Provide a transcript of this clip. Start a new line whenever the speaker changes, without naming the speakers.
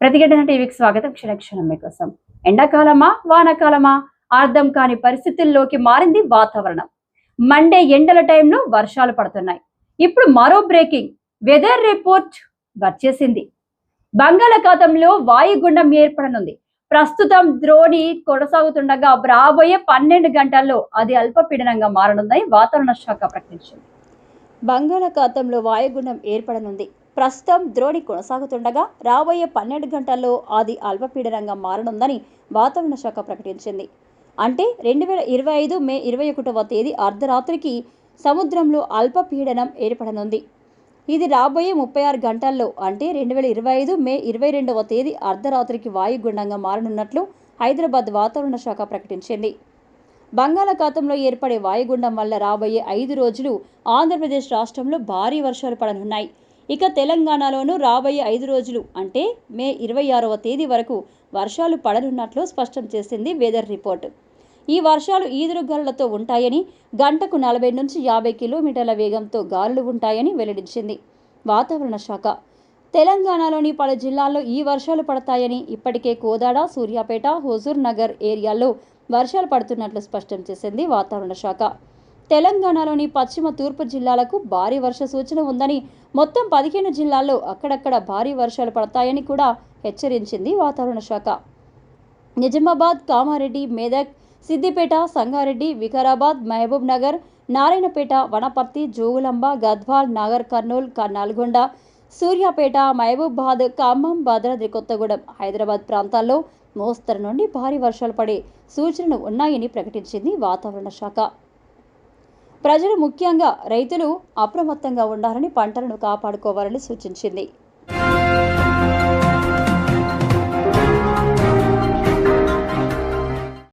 ప్రతిఘటన టీవీకి స్వాగతం. క్షణక్షణం మీకోసం. ఎండాకాలమా? వానాకాలమా? అర్థం కాని పరిస్థితుల్లోకి మారింది వాతావరణం. మండే ఎండల టైంలో వర్షాలు పడుతున్నాయి. ఇప్పుడు మరో బ్రేకింగ్. వెదర్ రిపోర్ట్ వచ్చేసింది. బంగాళాఖాతంలో వాయుగుండం ఏర్పడనుంది. ప్రస్తుతం ద్రోణి కొనసాగుతుండగా రాబోయే పన్నెండు గంటల్లో అది అల్పపీడనంగా మారనుందని వాతావరణ శాఖ ప్రకటించింది. బంగాళాఖాతంలో వాయుగుండం ఏర్పడనుంది. ప్రస్తుతం ద్రోణి కొనసాగుతుండగా రాబోయే పన్నెండు గంటల్లో అది అల్పపీడనంగా మారనుందని వాతావరణ శాఖ ప్రకటించింది. అంటే రెండు వేల ఇరవై ఐదు మే ఇరవై ఒకటవ తేదీ అర్ధరాత్రికి సముద్రంలో అల్పపీడనం ఏర్పడనుంది. ఇది రాబోయే ముప్పై ఆరు గంటల్లో అంటే రెండు వేల ఇరవై ఐదు మే ఇరవై రెండవ తేదీ అర్ధరాత్రికి వాయుగుండంగా మారనున్నట్లు హైదరాబాద్ వాతావరణ శాఖ ప్రకటించింది. బంగాళాఖాతంలో ఏర్పడే వాయుగుండం వల్ల రాబోయే ఐదు రోజులు ఆంధ్రప్రదేశ్ రాష్ట్రంలో భారీ వర్షాలు పడనున్నాయి. ఇక తెలంగాణలోనూ రాబోయే ఐదు రోజులు అంటే మే ఇరవై ఆరవ తేదీ వరకు వర్షాలు పడనున్నట్లు స్పష్టం చేసింది వెదర్ రిపోర్ట్. ఈ వర్షాలు ఈదురుగాలులతో ఉంటాయని గంటకు నలభై నుంచి యాభై కిలోమీటర్ల వేగంతో గాలులు ఉంటాయని వెల్లడించింది వాతావరణ శాఖ. తెలంగాణలోని పలు జిల్లాల్లో ఈ వర్షాలు పడతాయని ఇప్పటికే కోదాడ సూర్యాపేట హుజూర్ నగర్ ఏరియాల్లో వర్షాలు పడుతున్నట్లు స్పష్టం చేసింది వాతావరణ శాఖ. తెలంగాణలోని పశ్చిమ తూర్పు జిల్లాలకు భారీ వర్ష సూచన ఉందని మొత్తం పదిహేను జిల్లాల్లో అక్కడక్కడ భారీ వర్షాలు పడతాయని కూడా హెచ్చరించింది వాతావరణ శాఖ. నిజామాబాద్ కామారెడ్డి మేదక్ సిద్దిపేట సంగారెడ్డి వికారాబాద్ మహబూబ్ నగర్ నారాయణపేట వనపర్తి జోగులాంబ గద్వాల్ నాగర్ కర్నూల్ క- నల్గొండ సూర్యాపేట మహబూబాద్ ఖమ్మం భద్రాద్రి కొత్తగూడెం హైదరాబాద్ ప్రాంతాల్లో మోస్తరు నుండి భారీ వర్షాలు పడే సూచనలు ఉన్నాయని ప్రకటించింది వాతావరణ శాఖ. ప్రజలు ముఖ్యంగా రైతులు అప్రమత్తంగా ఉండాలని పంటలను కాపాడుకోవాలని సూచించింది.